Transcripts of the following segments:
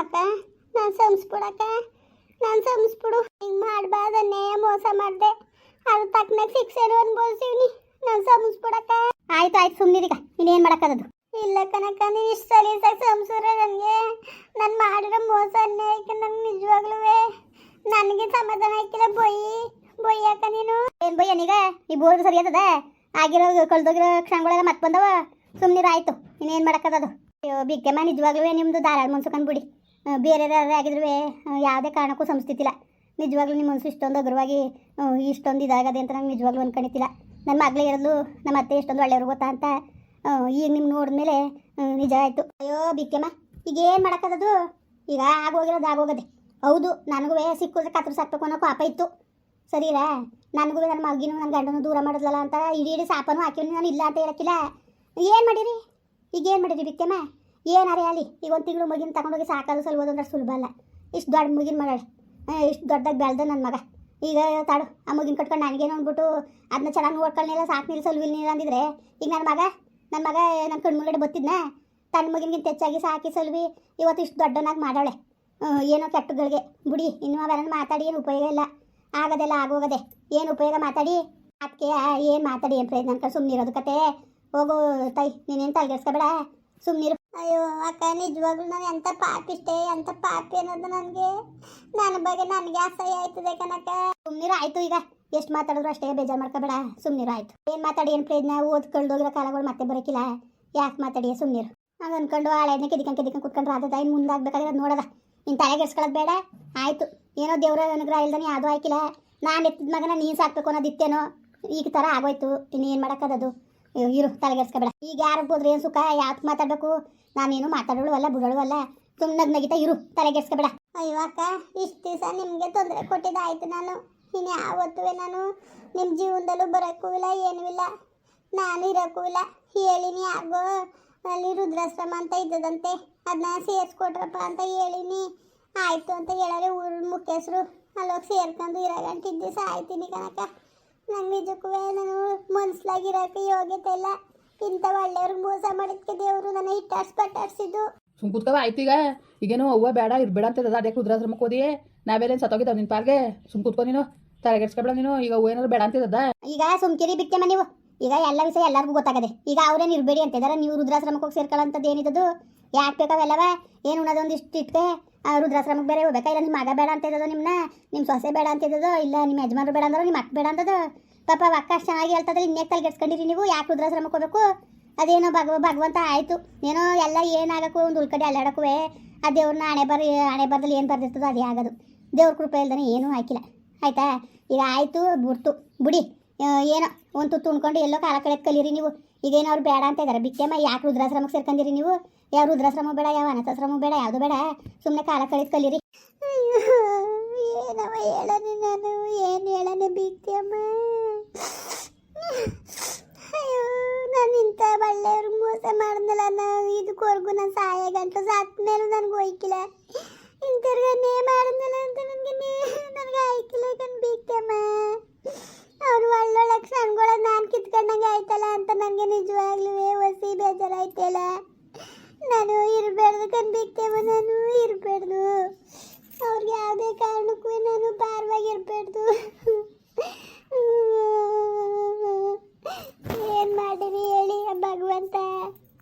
ಅಕ್ಕ? ನಾನು ಸಂಸ್ಬಿಡಕ್ಕ ನಾನು ಸಂಸ್ಬಿಡು ಹಿಂಗೆ ಮಾಡಬಾರ್ದನ್ನೇ ಮೋಸ ಮಾಡಿದೆ. ಅದು ತಕ್ಕನಾಗ ಶಿಕ್ಷೆನು ಅನ್ಬೋಸಿವ್ನಿ ನಾನು ಸಂಸ್ಬಿಡಕ್ಕ ಆಯ್ತು ಆಯ್ತು ಸುಮ್ಮನಿರೀಗ ಇನ್ನೇನು ಮಾಡಕ್ಕದದು? ಇಲ್ಲ ಕನಕ ನೀನು ಇಷ್ಟು ಸಲೀಸಾಗಿ ಸಂಸಾರ ನನಗೆ. ನಾನು ಮಾಡಿರೋ ಮೋಸ ಅನ್ಯಾಯಕ್ಕೆ ನಂಗೆ ನಿಜವಾಗ್ಲೂ ನನಗೆ ಸಮಾಧಾನ ಆಯ್ಕಿಲ್ಲ ಬೊಯ್ಯಿ ಬೊಯ್ಯಾಕ ನೀನು. ಏನು ಬೊಯ್ಯ ನೀಗ ಈ ಬೋರ್ಡ್ ಸರಿ ಆತದ? ಆಗಿರೋ ಕಳ್ದೋಗಿರೋ ಕ್ಷಣಗಳೆಲ್ಲ ಮತ್ತೆ ಬಂದವ? ಸುಮ್ಮನಿರ ಆಯ್ತು. ಇನ್ನೇನು ಮಾಡಕ್ಕದದು? ಅಯ್ಯೋ ಬಿಗ್ಗೆಮ್ಮ ನಿಜವಾಗ್ಲೂ ನಿಮ್ಮದು ಧಾರಾಳ ಮುನ್ಸುಕನ್ ಬಿಡಿ ಬೇರೆ ಆಗಿದ್ರು ಯಾವುದೇ ಕಾರಣಕ್ಕೂ ಸಂಸ್ಥಿತಿಲ್ಲ. ನಿಜವಾಗ್ಲೂ ನಿಮ್ಮ ಮನಸ್ಸು ಇಷ್ಟೊಂದು ಅಗ್ರವಾಗಿ ಇಷ್ಟೊಂದು ಇದಾಗದೆ ಅಂತ ನಂಗೆ ನಿಜವಾಗ್ಲೂ ಅಂದ್ಕೊಂಡಿತ್ತಿಲ್ಲ ನನ್ನ ಮಗಳೇ ಇರಲು ನಮ್ಮ ಅತ್ತೆ ಇಷ್ಟೊಂದು ಒಳ್ಳೆಯವ್ರು ಗೊತ್ತಾ ಅಂತ ಈಗ ನಿಮ್ಮ ನೋಡಿದ್ಮೇಲೆ ನಿಜ ಆಯಿತು. ಅಯ್ಯೋ ಬಿಕ್ಕೆಮ್ಮ ಈಗ ಏನು ಮಾಡೋಕ್ಕದದು? ಈಗ ಆಗೋಗಿರೋದು ಆಗೋಗದೆ. ಹೌದು, ನನಗೂ ಸಿಕ್ಕಿದ್ರೆ ಕತ್ರ ಸಾಕ್ಬೇಕು ಅನ್ನೋ ಪಾಪ ಇತ್ತು. ಸರಿರಾ? ನನಗೂ ನನ್ನ ಮಗಿನೂ ನನ್ನ ಗಂಡನೂ ದೂರ ಮಾಡಿದ್ಲಲ್ಲ ಅಂತ, ಇಡೀ ಇಡೀ ಸಾಪನೂ ಹಾಕಿವ್ನಿ ನಾನು ಇಲ್ಲ ಅಂತ ಹೇಳಕ್ಕಿಲ್ಲ. ಏನು ಮಾಡಿರಿ? ಈಗ ಏನು ಮಾಡಿರಿ ಬಿಕ್ಕೆಮ್ಮ ಏನಾರೇ ಅಲ್ಲಿ? ಈಗ ಒಂದು ತಿಂಗಳು ಮಗಿನ ತಗೊಂಡೋಗಿ ಸಾಕೋದು ಸಲ್ಬೋದು ಅಂದ್ರೆ ಸುಲಭ ಅಲ್ಲ. ಇಷ್ಟು ದೊಡ್ಡ ಮುಗಿನ ಮಾಡಾಳೆ ಇಷ್ಟು ದೊಡ್ಡದಾಗಿ ಬೆಳ್ದ ನನ್ನ ಮಗ. ಈಗ ತಾಡು, ಆ ಮುಗಿನ ಕಟ್ಕೊಂಡು ನನಗೇನು ಅಂದ್ಬಿಟ್ಟು ಅದನ್ನ ಚೆನ್ನಾಗಿ ನೋಡ್ಕೊಳ್ಳಿಲ್ಲ ಸಾಕು ನಿಲ್ಲ ಸಲ್ವಿಲ್ ನೀರು ಅಂದಿದ್ರೆ, ಈಗ ನನ್ನ ಮಗ ನನ್ನ ಮಗ ನನ್ನ ಕಣ್ಣು ಮುಂಗಡೆ ಬತ್ತಿದ್ನ ತನ್ನ ಮಗಿನಗಿಂತ ಹೆಚ್ಚಾಗಿ ಸಾಕಿ ಸಲ್ವಿ ಇವತ್ತು ಇಷ್ಟು ದೊಡ್ಡನಾಗಿ ಮಾಡಾಳೆ ಏನೋ ಕೆಟ್ಟಗಳಿಗೆ. ಬಿಡಿ, ಇನ್ನು ಅವೆಲ್ಲ ಮಾತಾಡಿ ಏನು ಉಪಯೋಗ ಇಲ್ಲ. ಆಗೋದೆಲ್ಲ ಆಗೋಗದೆ. ಏನು ಉಪಯೋಗ ಮಾತಾಡಿ? ಅದಕ್ಕೆ ಏನು ಮಾತಾಡಿ ಏನು ಪ್ರಯತ್ನ ಅನ್ಕೊಂಡು ಸುಮ್ಮನಿರೋದು ಕತೆ. ಹೋಗು ತೈ ನೀನೇನು ತಲೆಗೆಡ್ಸ್ಕೊಬೇಡ ಸುಮ್ಮನಿರು ಅಯ್ಯೋ, ಅಕ್ಕ, ನಿಜವಾಗ್ಲೂ ನಾನು ಎಂಥ ಪಾಪಿಷ್ಟೇ ಎಂಥ ಪಾಪಿ ಅನ್ನೋದು ನನಗೆ? ನನ್ನ ಬಗ್ಗೆ ನನಗೆ ಅಸಹ್ಯ ಆಯ್ತದೆ ಕನಕ ಸುಮ್ಮನಿರು ಆಯ್ತು ಈಗ. ಎಷ್ಟು ಮಾತಾಡಿದ್ರು ಅಷ್ಟೇ ಬೇಜಾರು ಮಾಡ್ಕೋಬೇಡ. ಸುಮ್ಮನಿರು ಆಯ್ತು. ಏನು ಮಾತಾಡಿ ಏನು ಪ್ರಯತ್ನ ಓದ್ ಕಳ್ದೋಗಿರೋ ಕಾಲಗಳು ಮತ್ತೆ ಬರೋಕಿಲ್ಲ. ಯಾಕೆ ಮಾತಾಡಿ ಸುಮ್ಮನಿರು ಹಂಗೆ ಅನ್ಕೊಂಡು ಹಳೆಯದನ್ನ ಕೆದಿಕಂಡ್ ಕೆದಿಕಂಡ್ ಕುತ್ಕೊಂಡ್ರೆ ಮುಂದೆ ಇನ್ನು ಮುಂದಾಗಬೇಕಾಗಿರೋದು ನೋಡದ ಇನ್ನು ತಲೆಗೆಡ್ಸ್ಕೊಳ್ಳೋದು ಬೇಡ. ಆಯ್ತು. ಏನೋ ದೇವ್ರ ಅನುಗ್ರಹ ಇಲ್ದಾನೆ ಯಾವುದೂ ಆಯ್ಕಿಲ್ಲ. ನಾನು ಎತ್ತಿದ ಮಗನ ನೀನು ಸಾಕ್ಬೇಕು ಅನ್ನೋದಿತ್ತೇನೋ ಈಗ ಥರ ಆಗೋಯ್ತು. ಇನ್ನೇನು ಮಾಡೋಕ್ಕದದು ಇರು ತಲೆಗೆಡ್ಸ್ಕೊಬೇಡ ಈಗ ಯಾರು ಹೋದ್ರೆ ಏನು ಸುಖ? ಯಾಕೆ ಮಾತಾಡಬೇಕು? ನಾನೇನು ಮಾತಾಡೋಳು ಅಲ್ಲ, ಬಿಡೋಳು ಅಲ್ಲ. ಸುಮ್ಮನೆ ನಗಿತಾ ಇರು ತಲೆಗೆಡ್ಸ್ಕೊಬೇಡ ಅಯ್ಯೋ ಅಕ್ಕ, ಇಷ್ಟು ದಿವಸ ನಿಮಗೆ ತೊಂದರೆ ಕೊಟ್ಟಿದ್ದಾಯ್ತು ನಾನು. ಇನ್ನು ಯಾವತ್ತೂ ನಾನು ನಿಮ್ಮ ಜೀವನದಲ್ಲೂ ಬರೋಕ್ಕೂ ಇಲ್ಲ, ಏನೂ ಇಲ್ಲ. ನಾನು ಇರೋಕ್ಕೂ ಇಲ್ಲ. ಹೇಳಿನಿ ಆಗೋ ಅಲ್ಲಿ ರುದ್ರಾಶ್ರಮ ಅಂತ ಇದ್ದದಂತೆ. ಅದನ್ನ ಸೇರಿಸ್ಕೊಟ್ರಪ್ಪ ಅಂತ ಹೇಳಿನಿ. ಆಯಿತು ಅಂತ ಹೇಳೋರೆ ಊರು ಮುಖ್ಯಸ್ರು ಅಲ್ಲೋಗಿ ಸೇರ್ಕೊಂಡು ಇರೋ ಗಂಟೆ ದಿವಸ ಆಯ್ತೀನಿ ಕಣಕ್ಕ. ನಂಗೆ ನಿಜಕ್ಕೂ ನಾನು ಮನ್ಸಲಾಗಿರೋಕೆ ಯೋಗ್ಯತೆ ಇಲ್ಲ. ಇಂಥ ಒಳ್ಳೆಯವ್ರಿಗೆ ಮೋಸ ಮಾಡಿದ್ಕೆ ದೇವರು ನನ್ನ ಹಿಟ್ಟಾಡ್ಸಿ ಪಟ್ಟಾಡ್ಸಿದ್ದು ಸುಮ್ ಕುತ್ಕವ ಆಯ್ತು ಈಗ. ಈಗೇನು ಅವ್ವ ಬೇಡ ಇರ್ಬೇಡ ಅಂತ ಅದಕ್ಕೆ ರುದ್ರಾಶ್ರಮಕ್ಕೆ ಹೋದಿ? ನಾವೇನೇನು ಸತ್ತೋಗಿದ್ದಾವ ನಿನ್ನ ಪಾರ್ಗೆ? ಸುಮ್ ಕುತ್ಕೊ ನೀನು. ತಲೆಗೆಡ್ಸ್ಕೊಬೇಡ ನೀನು. ಈಗ ಏನಾದ್ರು ಬೇಡ ಅಂತಿದ್ದದ ಈಗ ಸುಮ್ಕಿರಿ ಬಿಟ್ಟೆ ನೀವು. ಈಗ ಎಲ್ಲ ವಿಷಯ ಎಲ್ಲರಿಗೂ ಗೊತ್ತಾಗದೆ. ಈಗ ಅವ್ರೇನು ಇರಬೇಡಿ ಅಂತಿದಾರೆ ನೀವು ರುದ್ರಾಶ್ರಮಕ್ಕೆ ಹೋಗಿ ಸೇರ್ಕೊಳ್ಳೋಂಥದ್ದು ಏನಿದ್ದದು ಯಾಕೆ ಬೇಕಾವೆಲ್ಲವ ಏನು ಉಣ್ಣದೊಂದಿಷ್ಟು ಇಟ್ಕೆ. ಆ ರುದ್ರಾಶ್ರಮಕ್ಕೆ ಬೇರೆ ಹೋಗ್ಬೇಕಾ? ಇಲ್ಲ ನಿಮ್ಮ ಮಗ ಬೇಡ ಅಂತ ಇದ್ದದು ನಿಮ್ಮನ್ನ ನಿಮ್ಮ ಸೊಸೆ ಬೇಡ ಅಂತ ಇದ್ದದೋ ಇಲ್ಲ ನಿಮ್ಮ ಯಜಮಾನರು ಬೇಡ ಅಂದ್ರೆ ನಿಮ್ಮ ಅಕ್ಕ ಬೇಡ ಅಂತದ ಪಾಪ ಅಕ್ಕ ಅಷ್ಟು ಚೆನ್ನಾಗಿ ಇನ್ನೇ ಇನ್ನೇಕೆ ತಲೆಗೆಡ್ಸ್ಕೊಂಡಿರಿ ನೀವು? ಯಾಕೆ ರುದ್ರಾಶ್ರಮಕ್ಕೆ ಹೋಗಬೇಕು? ಅದೇನೋ ಭಗವ ಭಗವಂತ ಆಯಿತು. ಏನೋ ಎಲ್ಲ ಏನಾಗಕ್ಕೂ ಒಂದು ಉಳ್ಕಡೆ ಅಲ್ಲಾಡಕ್ಕೂ ಆ ದೇವ್ರನ್ನ ಹಣೆ ಬರ ಹಣೆ ಬರದಲ್ಲಿ ಏನು ಬರ್ದಿರ್ತದೋ ಅದೇ ಆಗೋದು. ದೇವ್ರ ಕೃಪೆ ಇಲ್ದಾನೆ ಏನೂ ಹಾಕಿಲ್ಲ. ಆಯ್ತಾ? ಈಗ ಆಯಿತು, ಬಿಡ್ತು. ಬಿಡಿ. ಏನೋ ಒಂದು ತುತ್ತು ಉಣ್ಕೊಂಡು ಎಲ್ಲೋ ಕಾಲ ಕಡೆ ಕಲೀರಿ ನೀವು. ಈಗೇನು ಅವ್ರು ಬೇಡ ಅಂತ ಇದ್ದಾರೆ ಬಿಕ್ಕಮ್ಮ ಯಾಕೆ ರುದ್ರಾಶ್ರಮಕ್ಕೆ ಸೇರ್ಕೊಂಡಿರಿ ನೀವು? ಯಾವ ರುದ್ರಾಶ್ರಮ ಬೇಡ, ಯಾವ ಅನಾಥಾಶ್ರಮ ಬೇಡ, ಯಾವುದು ಬೇಡ. ಸುಮ್ಮನೆ ಕಾಲ ಕಳೆದು ಕಲೀರಿ ಏನವ ಹೇಳನೆ ನಾನು? ಏನು ಹೇಳನೆ ಬಿಕ್ಕೆಮ್ಮ ಅಯ್ಯೋ, ನಾನು ಇಂಥ ಒಳ್ಳೆಯವ್ರು ಮೋಸ ಮಾಡಿದ್ನಲ್ಲ ನಾನು ಇದು ನಾನು ಸಹಾಯ ಗಂಟ ಸಾತ್ ಮೇಲೂ ನನಗೆ ಹೋಯ್ಕಿಲ್ಲ ಇಂಥವ್ರಿಗನ್ನೇ ಮಾಡಿದ್ನಲ್ಲ ಅಂತ ನನಗೆ ನನಗೆ ಆಯ್ಕಿಲ್ಲ ಕಣ್ ಬಿಕ್ಕಮ್ಮ ಅವ್ರು ಒಳ್ಳೊಳ್ಳೆ ಕ್ಷಣಗಳ ನಾನು ಕಿತ್ಕೊಂಡಂಗೆ ಆಯ್ತಲ್ಲ ಅಂತ ನನಗೆ ನಿಜವಾಗ್ಲೂ ಹೊಸಿ ಬೇಜಾರಾಯ್ತಲ್ಲ. ನಾನು ಇರಬಾರ್ದು ಕಂದಿಕ್ತೇವ ನಾನು ಇರಬಾರ್ದು ಅವ್ರಿಗೆ ಯಾವುದೇ ಕಾರಣಕ್ಕೂ ನಾನು ಪಾರ್ವಾಗಿರ್ಬಾರ್ದು ಏನ್ ಮಾಡಿರಿ ಹೇಳಿ ಭಗವಂತ.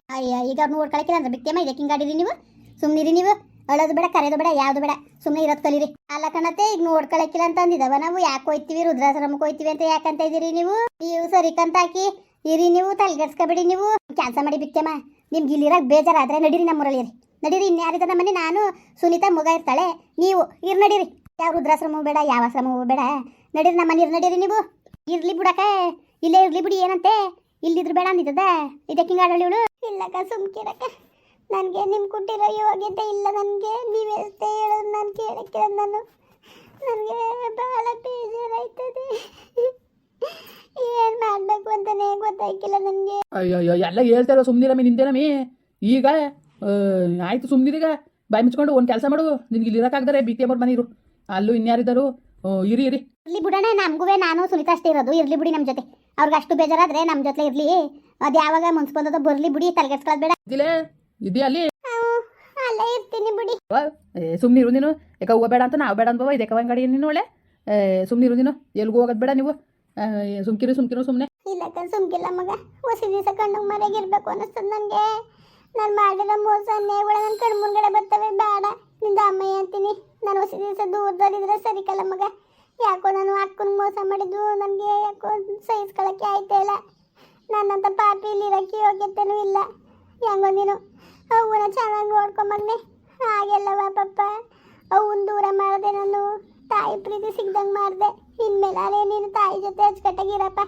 ಅಯ್ಯ, ಈಗ ನೋಡ್ಕೊಳಕಿಲ್ಲ ಅಂದ್ರೆ ಬಿಕ್ತೇಮ್ಮ ಇದಕ್ಕೆ ಹಿಂಗಾಡಿರಿ ನೀವು? ಸುಮ್ಮನಿರಿ ನೀವು? ಅಳೋದು ಬೇಡ ಕರೆಯೋದು ಬೇಡ, ಯಾವ್ದು ಬೇಡ. ಸುಮ್ಮನೆ ಇರೋದು ಕಲೀರಿ. ಅಲ್ಲ ಕಣತೆ ಈಗ ನೋಡ್ಕೊಳಕಿಲ್ಲ ಅಂತ ಅಂದಿದವ ನಾವು. ಯಾಕೆ ಹೋಯ್ತೀವಿ? ರುದ್ರಾಶ್ರಮಕ್ಕೆ ಹೋಯ್ತೀವಿ ಅಂತ ಯಾಕಂತ ಇದೀರಿ ನೀವು? ನೀವು ಸರಿ ಕಂತಾಕಿ. ಇರಿ ನೀವು, ತಲೆಗೆಡ್ಸ್ಕೊಬೇಡಿ ನೀವು. ಕೆಲಸ ಮಾಡಿ ಬಿಕ್ಕಮ್ಮ ನಿಮ್ಗೆ ಇಲ್ಲಿರಾಗ ಬೇಜಾರಾದ್ರೆ ನಡೀರಿ ನಮ್ಮೂರಲ್ಲಿ ಇರಿ. ನಡೀರಿ ಇನ್ಯಾರಿದ ನಮ್ಮನೆ ನಾನು, ಸುನೀತಾ ಮಗ ಇರ್ತಾಳೆ. ನೀವು, ಇರ್ ನಡೀರಿ. ಯಾವ ರುದ್ರಾಶ್ರಮವೂ ಬೇಡ, ಯಾವ ಆಶ್ರಮವೂ ಬೇಡ. ನಡೀರಿ ನಮ್ಮ ಮನೆ ನಡೀರಿ ನೀವು. ಇರ್ಲಿ ಬಿಡಕ ಇಲ್ಲೇ ಇರ್ಲಿ ಬಿಡಿ ಏನಂತೆ. ಇಲ್ಲಿದ್ರು ಬೇಡ ಅಂದಿದ್ದದ. ಇದಕ್ಕೆ ಹಿಂಗಾಡಳಿ ಇವಳು? ಇಲ್ಲಕ್ಕ, ಸುಮ್ಕಿರಕ್ಕ. ನನಗೆ ನಿಮ್ಮ ಕೊಟ್ಟಿರೋ ಯೋಗ್ಯತೆ ಇಲ್ಲ ನನಗೆ. ನೀವೆಷ್ಟೇ ಹೇಳೋದು ನಾನು ಕೇಳಕ್ಕೆ ನಾನು. ನನಗೆ ಬಹಳ ಬೇಜಾರಾಯ್ತದೆ. ಏನು ಮಾಡಬೇಕು ಅಂತಲೇ ಗೊತ್ತಾಯ್ಕಿಲ್ಲ ನನಗೆ. ಅಯ್ಯೋ ಅಯ್ಯೋ ಎಲ್ಲ ಹೇಳ್ತಾರ ಸುಮ್ಮನಿರಮ್ಮಿ ನಿಂದೇನಮ್ಮಿ ಈಗ ಆಯ್ತು ಸುಮ್ಮನಿರೀಗ ಬಾಯಿ ಮುಚ್ಕೊಂಡು ಒಂದು ಕೆಲಸ ಮಾಡು. ನಿನ್ಗೆ ಇಲ್ಲಿ ಇರೋಕ್ಕಾಗ್ದಾರೆ ಬಿ ಟಿ ಎಂ ಅವ್ರ ಮನೆ ಇರು. ಅಲ್ಲೂ ಇನ್ಯಾರಿದ್ದಾರು ಇರಿ ಇರಿ. ಇರ್ಲಿ ಬಿಡೋಣ ನಮಗೂ ನಾನು ಸುನೀತಾ ಅಷ್ಟೇ ಇರೋದು. ಇರ್ಲಿ ಬಿಡಿ ನಮ್ಮ ಜೊತೆ. ಅವ್ರಿಗೆ ಅಷ್ಟು ಬೇಜಾರಾದ್ರೆ ನಮ್ಮ ಜೊತೆ ಇರಲಿ. ಅದು ಯಾವಾಗ ಮನ್ಸು ಬರ್ಲಿ ಬಿಡಿ ತಲೆಗೆಡ್ಸ್ಕೊಳ್ಳೋದು ಬೇಡ. ಇದೆಯಾ ಅಲ್ಲಿ? ಅಲ್ಲೇ ಇರ್ತೀನಿ ಬಿಡಿ. ಸುಮ್ಮನೆ ಇರು ನೀನು. ಯಾಕೆ ಹೋಗಬೇಡ ಅಂತ ನಾವು ಬೇಡ ಅನ್ಬವ ಇದಕ್ಕೆ ಗಾಡಿ ನೀನು ಒಳ್ಳೆ. ಸುಮ್ಮನೆ ಇರು ನೀನು. ಎಲ್ಗೂ ಹೋಗೋದು ಬೇಡ ನೀವು. ಸುಮ್ಕಿರು ಸುಮ್ಕಿರು ಸುಮ್ಮನೆ ಕನ್ ಸುಮ್ಕಿಲ್ಲ ಮಗ. ಹೊಸ ದಿವಸ ಕಣ್ಣು ಮರೆಗಿರ್ಬೇಕು ಅನ್ನಿಸ್ತದ ನನಗೆ. ನಾನು ಮಾಡಿರೋ ಮೋಸ ಒಳ ನನ್ನ ಕಣ್ಣು ಮುಂದ್ಗಡೆ ಬರ್ತವೆ ಬೇಡ. ನಿಂದ ಅಮ್ಮಯ್ಯ ಅಂತೀನಿ. ನಾನು ಹೊಸ ದಿವಸ ದೂರದಲ್ಲಿದ್ರೆ ಸರಿಕಲ್ಲ ಮಗ. ಯಾಕೋ ನಾನು ಅಕ್ಕನ ಮೋಸ ಮಾಡಿದ್ದು. ನನಗೆ ಯಾಕೋ ಸಹಿಸ್ಕೊಳಕ್ಕೆ ಆಯ್ತಾ ಇಲ್ಲ. ನನ್ನಂತ ಪಾಪಿ ಇಲ್ಲಿರೋಕ್ಕೆ ಯೋಗ್ಯತೆನೂ ಇಲ್ಲ. ಹೆಂಗೋ ನೀನು. ಅವನ ಚೆನ್ನಾಗಿ ನೋಡ್ಕೊಂಬಗ್ನೆ ಹಾಗೆಲ್ಲವ ಪಪ್ಪ ಅವನ್ ದೂರ ಮಾಡಿದೆ ನಾನು. ತಾಯಿ ಪ್ರೀತಿ ಸಿಗ್ದಂಗೆ ಮಾಡಿದೆ. ಇನ್ಮೇಲೆ ನೀನು ತಾಯಿ ಜೊತೆ ಅಚ್ಚುಕಟ್ಟಾಗಿರಪ್ಪ.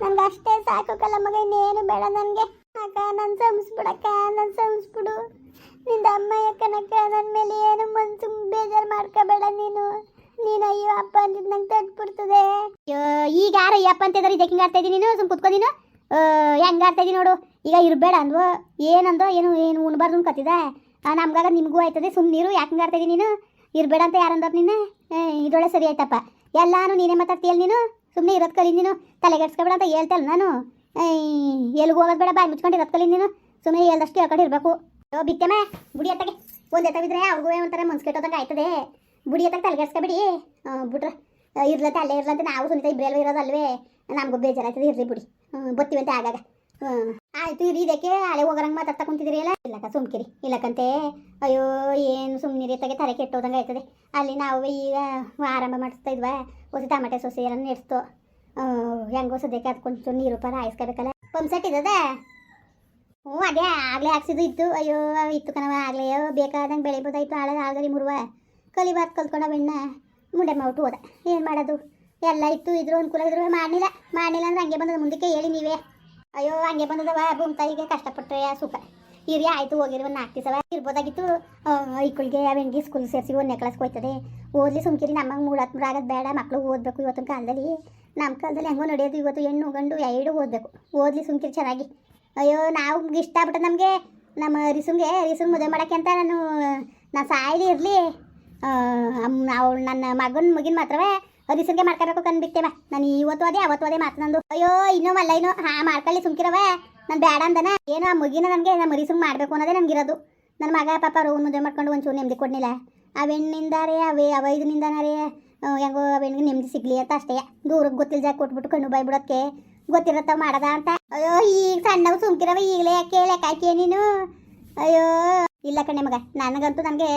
ನನ್ಗೆ ಅಷ್ಟೇ ಸಾಕು ಕಲ ಮಗ, ಇನ್ನೇನು ಬೇಡ ನನಗೆ. ಅಕ್ಕ, ನಾನು ಸಂಸ್ಬಿಡಕ್ಕ ನನ್ನ ಸಂಸ್ಬಿಡು. ನಿಂದ ಅಮ್ಮ ಯಾಕನಕ್ಕ ನನ್ನ ಮೇಲೆ ಏನು ಮನ್ಸು ಬೇಜಾರು ಮಾಡ್ಕೋಬೇಡ ನೀನು. ನೀನು ಅಯ್ಯೋ, ಅಪ್ಪ ಅಂತಿದ್ದು ನಂಗೆ ತಟ್ಬಿಡ್ತದೆ. ಅಯ್ಯೋ, ಈಗ ಯಾರು ಅಯ್ಯಪ್ಪ ಅಂತಿದ್ದಾರೆ ಇದಕ್ಕೆ ಹಿಂಗೆ ಆಡ್ತಾ ಇದ್ದೀನಿ ನೀನು? ಸುಮ್ಮ ಕುತ್ಕೋ ನೀನು? ಹೆಂಗೆ ಆಡ್ತಾ ನೋಡು. ಈಗ ಇರಬೇಡ ಅಂದ್ವು. ಏನಂದೋ ಏನು ಏನು ಉಣ್ಬಾರ್ದು ಅನ್ಕತ್ತಿದ ನಮ್ಗಾಗ ನಿಮಗೂ ಆಯ್ತದೆ. ನೀರು ಯಾಕೆ ಹಿಂಗೆ ಆಡ್ತಾ ನೀನು? ಇರಬೇಡ ಅಂತ ಯಾರಂದವ್ರು ನೀನು ಇದೊಳೆ ಸರಿ ಆಯ್ತಪ್ಪ. ಎಲ್ಲಾನು ನೀನೇ ಮಾತಾಡ್ತೀಯಲ್ಲ ನೀನು? ಸುಮ್ಮನೆ ಇರೋದು ಕಲಿ ನೀನು? ತಲೆಗೆಡ್ಸ್ಕೊಬೇಡ ಅಂತ ಹೇಳ್ತಲ್ಲ ನಾನು? ಎಲ್ಲಿಗೂ ಹೋಗೋದು ಬೇಡ. ಬಾಯಿ ಮುಚ್ಕೊಂಡು ಇರೋದು ಕಲಿ ನೀನು? ಸುಮ್ಮನೆ ಹೇಳ್ದಷ್ಟು ಹೇಳ್ಕೊಂಡು ಇರಬೇಕು. ಓ ಬಿತ್ತೆಮ್ಮ. ಬುಡಿ ಎತ್ತಗೆ ಒಂದು ಎತ್ತಾಗಿದ್ರೆ ಅವ್ರಿಗೂ ಒಂಥರ ಮನ್ಸು ಕೆಟ್ಟೋದಂಗೆ ಆಯ್ತದೆ. ಬುಡಿ ಎತ್ತಾಗ ತಲೆಗೆಡ್ಸ್ಕೊಬಿಡಿ ಬಿಟ್ರೆ. ಇರ್ಲತ್ತೆ ಅಲ್ಲೇ ಇರ್ಲತ್ತ, ನಾವು ಸುನಿತ ಇಬ್ಬರೇ ಇರೋದು ಅಲ್ವೇ ನಮಗೂ ಬೇಜಾರಾಯ್ತದೆ ಇರಲಿ ಬಿಡಿ. ಬತ್ತೀವಂತೆ ಆಗಾಗ. ಆಯ್ತು, ಇರಿ ಇದಕ್ಕೆ, ಹಳೆ ಹೋಗೋರಂಗೆ ಮಾತಾಡ್ತಾ ಕುಂತಿದ್ರಿ ಅಲ್ಲ ಇಲ್ಲಕ್ಕ ಸುಮ್ಕಿರಿ. ಇಲ್ಲಕ್ಕಂತೆ ಅಯ್ಯೋ, ಏನು ಸುಮ್ಮನಿರಿ ತಗೆ ತಲೆ ಕೆಟ್ಟೋದಂಗೆ ಆಯ್ತದೆ. ಅಲ್ಲಿ ನಾವು ಈಗ ಆರಂಭ ಮಾಡಿಸ್ತಾ ಇದ್ವಾ? ಹೊಸ ಟಮಾಟೆ ಸೊಸೆ ಎಲ್ಲ ನೆಡ್ಸ್ತು. ಹೆಂಗೋ ಸದ್ಯಕ್ಕೆ ಅದಕ್ಕೊಂಚೂರು ನೀರು ಪಾರ ಹಾಯಿಸ್ಕೋಬೇಕಲ್ಲ. Pump set ಇದ್ದದ? ಹ್ಞೂ, ಅದೇ ಆಗಲೇ ಹಾಕ್ಸಿದ್ದು, ಇತ್ತು. ಅಯ್ಯೋ, ಇತ್ತು ಕಣವ ಆಗಲೇ ಬೇಕಾದಂಗೆ ಬೆಳಿಬೋದಾಯ್ತು ಆಳ ಆಗಲಿ ಮುರುವ. ಕಲಿಬಾರ್ದು ಕಲ್ತ್ಕೊಂಡವೆಣ್ಣ ಮುಂಡೆ ಮಾಡ್ಬಿಟ್ಟು ಹೋದ. ಏನು ಮಾಡೋದು? ಎಲ್ಲ ಇತ್ತು, ಇದ್ರು ಅನುಕೂಲ ಇದ್ರು ಮಾಡಲಿಲ್ಲ. ಮಾಡಲಿಲ್ಲ ಅಂದ್ರೆ ಹಂಗೆ ಬಂದದ ಮುಂದಕ್ಕೆ ಹೇಳಿ ನೀವೇ. ಅಯ್ಯೋ, ಹಂಗೆ ಬಂದದವ, ಭೂಮಿ ತಾಯಿಗೆ ಕಷ್ಟಪಟ್ಟರೆ ಸುಖ. ಹಿರಿಯ ಆಯಿತು, ಹೋಗಿರಿ, ಒಂದು ನಾಲ್ಕು ದಿವಸ ಇರ್ಬೋದಾಗಿತ್ತು. ಐಕ್ಳಿಗೆ ಅವೆಂಗಿ ಸ್ಕೂಲ್ ಸೇರಿಸಿ ಒಂದನೇ ಕ್ಲಾಸ್ಗೆ ಹೋಯ್ತದೆ. ಓದಲಿ ಸುಮ್ಕಿರಿ ನಮ್ಮಂಗೆ ಮೂಡಾತ್ಮೂರು ಆಗೋದು ಬೇಡ ಮಕ್ಕಳು ಓದಬೇಕು ಇವತ್ತಿನ ಕಾಲದಲ್ಲಿ. ನಮ್ಮ ಕಾಲದಲ್ಲಿ ಹೆಂಗೋ ನಡೆಯೋದು ಇವತ್ತು, ಹೆಣ್ಣು, ಗಂಡು, ಎರಡು ಓದಬೇಕು. ಓದಲಿ ಸುಮ್ಕಿರಿ ಚೆನ್ನಾಗಿ. ಅಯ್ಯೋ, ನಾವು ಇಷ್ಟ ಆಗ್ಬಿಟ್ಟೆ ನಮಗೆ. ನಮ್ಮ ರಿಸುಂಗೆ ರಿಸುಮ್ ಮದುವೆ ಮಾಡೋಕ್ಕೆ ಅಂತ ನಾನು ನಾನು ಸಾಯಿಲಿ ಇರಲಿ. ಅವಳು ನನ್ನ ಮಗನ ಮಗಿನ ಮಾತ್ರವೇ ರಿಸುನ್ಗೆ ಮಾಡ್ಕೋಬೇಕು ಕಂದ್ಬಿಟ್ಟೆವ ನಾನು ಇವತ್ತು ಅದೇ ಅವತ್ತು ಅದೇ ಮಾತು ನಂದು. ಅಯ್ಯೋ, ಇನ್ನೂ ಅಲ್ಲ ಇನ್ನೂ ಹಾ, ಮಾಡ್ಕೊಳ್ಳಿ ಸುಮ್ಕಿರವ ನಾನು ಬೇಡ ಅಂದನ. ಏನೋ ಆ ಮಗಿನ ನನಗೆ ನಮ್ಮ ರಿಸುಂಗ್ ಮಾಡಬೇಕು ಅನ್ನೋದೇ ನನಗಿರೋದು. ನನ್ನ ಮಗ ಪಾಪ ಒಂದು ಮದುವೆ ಮಾಡ್ಕೊಂಡು ಒಂಚೂರು ನೆಮ್ಮದಿ ಕೊಡ್ನಿಲ್ಲ ಆ ಹೆಣ್ಣಿಂದಾರೇ ಅವೇ ಅವ ಇದರಿಂದನಾರೇ ಹೆಂಗೋ ಆ ನೆಮ್ಮದಿ ಸಿಗಲಿ ಅಂತ ಅಷ್ಟೇ. ದೂರಕ್ಕೆ ಗೊತ್ತಿಲ್ಲ ಜಾಗ ಕೊಟ್ಬಿಟ್ಟು ಕಣ್ಣು ಬೈ ಬಿಡೋಕ್ಕೆ ಗೊತ್ತಿರತ್ತ ಮಾಡದ ಅಂತ? ಅಯ್ಯೋ, ಈಗ ಸಣ್ಣವು ಸುಮ್ಕಿರವ ಈಗಲೇ ಲೆಕ್ಕಾಕಿ ನೀನು? ಅಯ್ಯೋ. ಇಲ್ಲ ಕಣೆ ಮಗ, ನನಗಂತೂ ನನಗೆ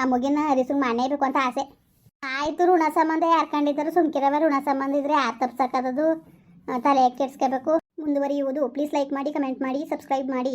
ಆ ಮಗಿನ ರಿಸುಂಗ್ ಮಾಡೇಬೇಕು ಅಂತ ಆಸೆ. ಆಯ್ತು, ಋಣ ಸಂಬಂಧ ಯಾರ್ಕೊಂಡಿದ್ದರು ಸುಮ್ಕಿರವ ಋಣ ಸಂಬಂಧ ಇದ್ರೆ ಯಾರು ತಪ್ಸಕ್ಕದದು ತಲೆ ಕೆಡ್ಸ್ಕೋಬೇಕು. ಮುಂದುವರಿಯುವುದು. ಪ್ಲೀಸ್ ಲೈಕ್ ಮಾಡಿ ಕಮೆಂಟ್ ಮಾಡಿ ಸಬ್ಸ್ಕ್ರೈಬ್ ಮಾಡಿ.